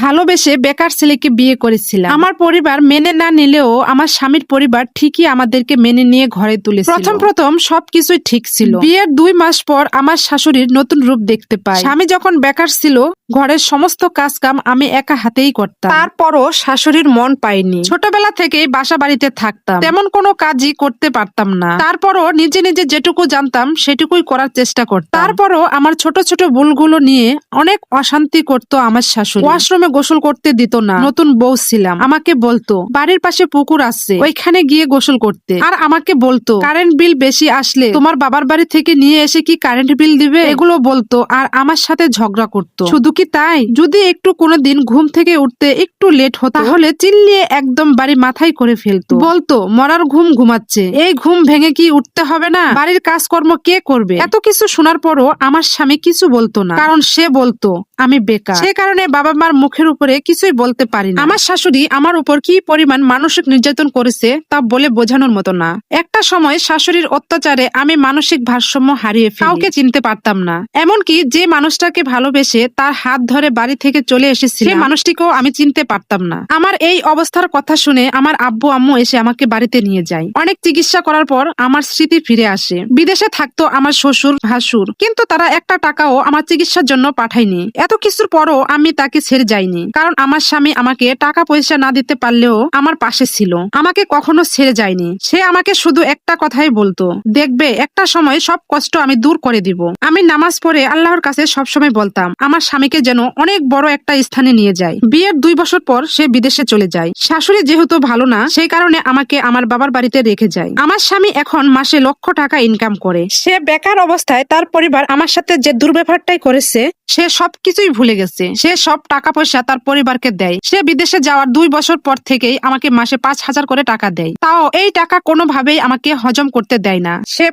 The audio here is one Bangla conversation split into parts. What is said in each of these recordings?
ভালোবেসে বেকার ছেলেকে বিয়ে করেছিলাম। আমার পরিবার মেনে না নিলেও আমার স্বামীর পরিবার ঠিকই আমাদেরকে মেনে নিয়ে ঘরে তুলেছিল। প্রথম প্রথম সবকিছুই ঠিক ছিল। বিয়ের দুই মাস পর আমার শাশুড়ির নতুন রূপ দেখতে পাই। স্বামী যখন বেকার ছিল ঘরের সমস্ত কাজ কাম আমি একা হাতেই করতাম। তারপরও শাশুড়ির মন পাইনি। ছোটবেলা থেকেই বাসা বাড়িতে থাকতাম। তেমন কোনো কাজই করতে পারতাম না। তারপরও নিজে নিজে যেটুকু জানতাম সেটুকুই করার চেষ্টা করতাম। তারপরও আমার ছোট ছোট ভুলগুলো নিয়ে অনেক অশান্তি করতো আমার শাশুড়ি। ওয়াশরুমে গোসল করতে দিত না। নতুন বউ ছিলাম। আমাকে বলতো, বাড়ির পাশে পুকুর আছে, ওইখানে গিয়ে গোসল করতে। আর আমাকে বলতো, কারেন্ট বিল বেশি আসলে তোমার বাবার বাড়ি থেকে নিয়ে এসে কি কারেন্ট বিল দিবে? এগুলো বলতো আর আমার সাথে ঝগড়া করতো। শুধু কি তাই? যদি একটু কোনোদিন ঘুম থেকে উঠতে একটু লেট হতো, তাহলে চিল্লিয়ে একদম বাড়ি মাথায় করে ফেলতো। বলতো, মরার ঘুম ঘুমাচ্ছে, এই ঘুম ভেঙে কি উঠতে হবে না? বাড়ির কাজকর্ম কে করবে? এত কিছু শোনার পরও আমার স্বামী কিছু বলতো না, কারণ সে বলতো, আমি বেকার। সে কারণে বাবা মার মুখের উপরে কিছুই বলতে পারি না। আমার শাশুড়ি আমার উপর কি পরিমাণ মানসিক নির্যাতন করেছে তা বলে বোঝানোর মতো না। একটা সময় শাশুড়ির অত্যাচারে আমি মানসিক ভারসাম্য হারিয়ে কাউকে চিনতে পারতাম না। এমনকি যে মানুষটাকে ভালোবেসে তার হাত ধরে বাড়ি থেকে চলে এসেছিল সেই মানুষটিকেও আমি চিনতে পারতাম না। আমার এই অবস্থার কথা শুনে আমার আব্বু আম্মু এসে আমাকে বাড়িতে নিয়ে যায়। অনেক চিকিৎসা করার পর আমার স্মৃতি ফিরে আসে। বিদেশে থাকতো আমার শ্বশুর, ভাসুর, কিন্তু তারা একটা টাকাও আমার চিকিৎসার জন্য পাঠায়নি। এত কিছুর পরও আমি তাকে ছেড়ে যাইনি কারণ আমার স্বামী আমাকে টাকা পয়সা না দিতে পারলেও আমার পাশে ছিল। আমাকে কখনো ছেড়ে যায়নি। সে আমাকে শুধু একটা কথাই বলতো, দেখবে, একটা সময় সব কষ্ট আমি দূর করে দিব। আমি নামাজ পড়ে আল্লাহর কাছে সবসময় বলতাম, আমার স্বামীকে যেন অনেক বড় একটা স্থানে নিয়ে যায়। বিয়ের দুই বছর পর সে বিদেশে চলে যায়। শাশুড়ি যেহেতু ভালো না, সেই কারণে আমাকে আমার বাবার বাড়িতে রেখে যায়। আমার স্বামী এখন মাসে লক্ষ টাকা ইনকাম করে। সে বেকার অবস্থায় তার পরিবার আমার সাথে যে দুর্ব্যবহারটাই করেছে, সে সবকিছুই ভুলে গেছে। সে সব টাকা পয়সা তার পরিবারকে দেয়। সে বিদেশে যাওয়ার দুই বছর পর থেকেই আমাকে মাসে পাঁচ হাজার করে টাকা দেয়। তাও এই টাকা কোনোভাবেই আমাকে হজম করতে দেয় না। সে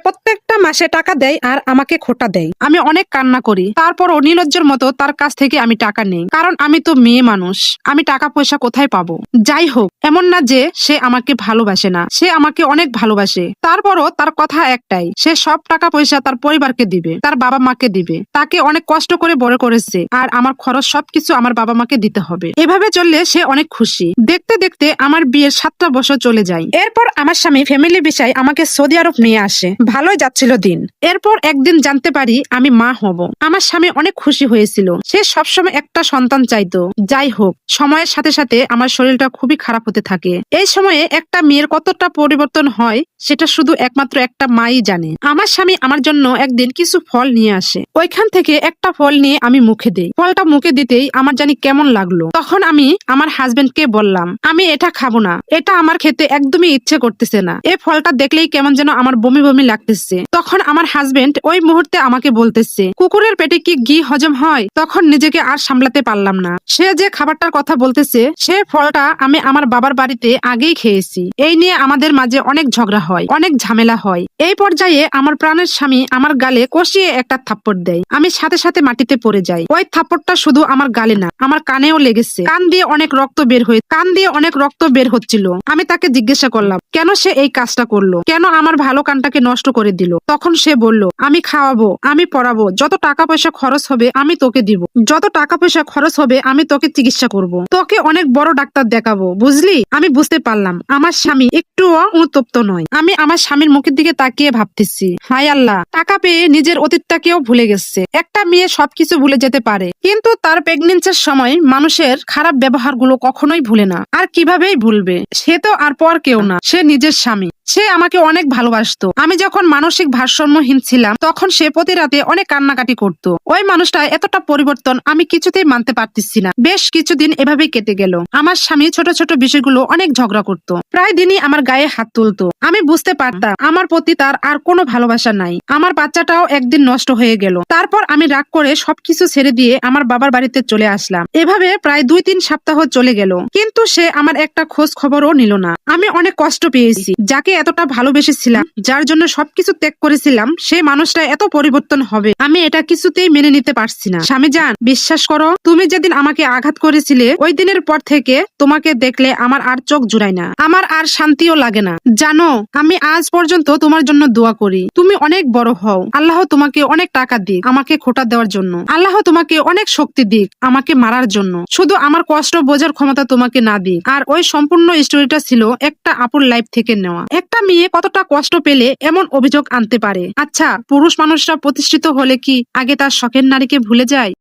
প্রত্যেকটা মাসে টাকা দেয় আর আমাকে খোটা দেয়। আমি অনেক কান্না করি। তারপরও নির্লজ্জের মতো তার কাছ থেকে আমি টাকা নেই। কারণ আমি তো মেয়ে মানুষ। আমি টাকা পয়সা কোথায় পাবো? যাই হোক, এমন না যে সে আমাকে ভালোবাসে না। সে আমাকে অনেক ভালোবাসে। তারপরও তার কথা একটাই। সে সব টাকা পয়সা তার পরিবারকে দিবে। তার বাবা মাকে দিবে। তাকে অনেক কষ্ট করে বড় করেছে। আর আমার খরচ সবকিছু আমার বাবা মাকে দিতে হবে। এভাবে চললে সে অনেক খুশি। দেখতে দেখতে আমার বিয়ের সাতটা বছর চলে যায়। এরপর আমার স্বামী ফ্যামিলি বিষয় আমাকে সৌদি আরব নিয়ে আসে। ভালোই যাচ্ছিল দিন। এরপর একদিন জানতে পারি আমি মা হব। আমার স্বামী অনেক খুশি হয়েছিল। সে সবসময় একটা সন্তান চাইতো। যাই হোক, সময়ের সাথে সাথে আমার শরীরটা খুবই খারাপ হতে থাকে। এই সময়ে একটা মেয়ের কতটা পরিবর্তন হয়, সেটা শুধু একমাত্র একটা মাই জানে। আমার স্বামী আমার জন্য একদিন কিছু ফল নিয়ে আসে। ওইখান থেকে একটা ফল নিয়ে আমি মুখে দেই। ফলটা মুখে দিতেই আমার জানি কেমন লাগল। তখন আমি আমার হাজবেন্ডকে বললাম, আমি এটা খাব না। এটা আমার খেতে একদমই ইচ্ছে করতেছে না। এই ফলটা দেখলেই কেমন যেন আমার বমি বমি লাগতেছে। তখন আমার হাজবেন্ড ওই মুহূর্তে আমাকে বলতেছে, কুকুরের পেটে কি ঘি হজম হয়? তখন নিজেকে আর সামলাতে পারলাম না। সে যে খাবারটার কথা বলতেছে, সে ফলটা আমি আমার বাবার বাড়িতে আগেই খেয়েছি। এই নিয়ে আমাদের মাঝে অনেক ঝগড়া হয়, অনেক ঝামেলা হয়। এই পর্যায়ে আমার প্রাণের স্বামী আমার গালে কষিয়ে একটা থাপ্পড় দেয়। আমি সাথে সাথে মাটিতে পড়ে যাই। ওই থাপ্পড়টা শুধু আমার গালে না, আমার কানেও লেগেছে। কান দিয়ে অনেক রক্ত বের হয়ে, কান দিয়ে অনেক রক্ত বের হচ্ছিল। আমি তাকে জিজ্ঞাসা করলাম, কেন সে এই কাজটা করল? কেন আমার ভালো কানটাকে নষ্ট করে দিল? তখন সে বলল, আমি খাওয়াবো, আমি পড়াবো, যত টাকা পয়সা খরচ হবে আমি তোকে দিব। যত টাকা পয়সা খরচ হবে আমি তোকে চিকিৎসা করব। তোকে অনেক বড় ডাক্তার দেখাবো, বুঝলি? আমি বুঝতে পারলাম, আমার স্বামী একটুও অনুতপ্ত নয়। আমি আমার স্বামীর মুখের দিকে তাকিয়ে ভাবতেছি, হায় আল্লাহ, টাকা পেয়ে নিজের অতীতটাকেও ভুলে গেছে। একটা মেয়ে সবকিছু ভুলে যেতে পারে, কিন্তু তার প্রেগনেন্সির সময় মানুষের খারাপ ব্যবহারগুলো কখনোই ভুলে না। আর কিভাবেই ভুলবে? সে তো আর পর কেউ না, সে নিজের স্বামী। সে আমাকে অনেক ভালোবাসতো। আমি যখন মানসিক ভারসাম্যহীন ছিলাম, তখন সে প্রতি রাতে অনেক কান্নাকাটি করতো। ওই মানুষটা এতটা পরিবর্তন আমি কিছুতেই মানতে পারতেছি না। বেশ কিছুদিন এভাবেই কেটে গেল। আমার স্বামী ছোট ছোট বিষয়গুলো অনেক ঝগড়া করতো। প্রায় দিনই আমার গায়ে হাত তুলতো। আমি বুঝতে পারতাম, আমার প্রতি তার আর কোনো ভালোবাসা নাই। আমার বাচ্চাটাও একদিন নষ্ট হয়ে গেল। তারপর আমি রাগ করে সবকিছু ছেড়ে দিয়ে আমার বাবার বাড়িতে চলে আসলাম। এভাবে প্রায় দুই তিন সপ্তাহ চলে গেল। কিন্তু সে আমার একটা খোঁজ খবরও নিল না। আমি অনেক কষ্ট পেয়েছি। যাকে এতটা ভালোবেসেছিলাম, যার জন্য সবকিছু ত্যাগ করেছিলাম, সেই মানুষটা এত পরিবর্তন হবে। আমি এটা কিছুতেই মেনে নিতে পারছি না। স্বামী যান বিশ্বাস করো, তুমি যেদিন আমাকে আঘাত করেছিলে, ওই দিনের পর থেকে তোমাকে দেখলে আমার আর চোখ জুড়ায় না। আমার আর শান্তিও লাগে না। জানো, আমি আজ পর্যন্ত তোমার জন্য দোয়া করি। তুমি অনেক বড় হও। আল্লাহ তোমাকে অনেক টাকা দিক আমাকে খোটা দেওয়ার জন্য। আল্লাহ তোমাকে অনেক শক্তি দিক আমাকে মারার জন্য। শুধু আমার কষ্ট বোঝার ক্ষমতা তোমাকে না দিক। আর ওই সম্পূর্ণ স্টোরিটা ছিল একটা আপুর লাইফ থেকে নেওয়া। একটা মেয়ে কতটা কষ্ট পেলে এমন অভিযোগ আনতে পারে? আচ্ছা পুরুষ মানুষরা প্রতিষ্ঠিত হলে কি আগে তার শখের নারীকে ভুলে যায়?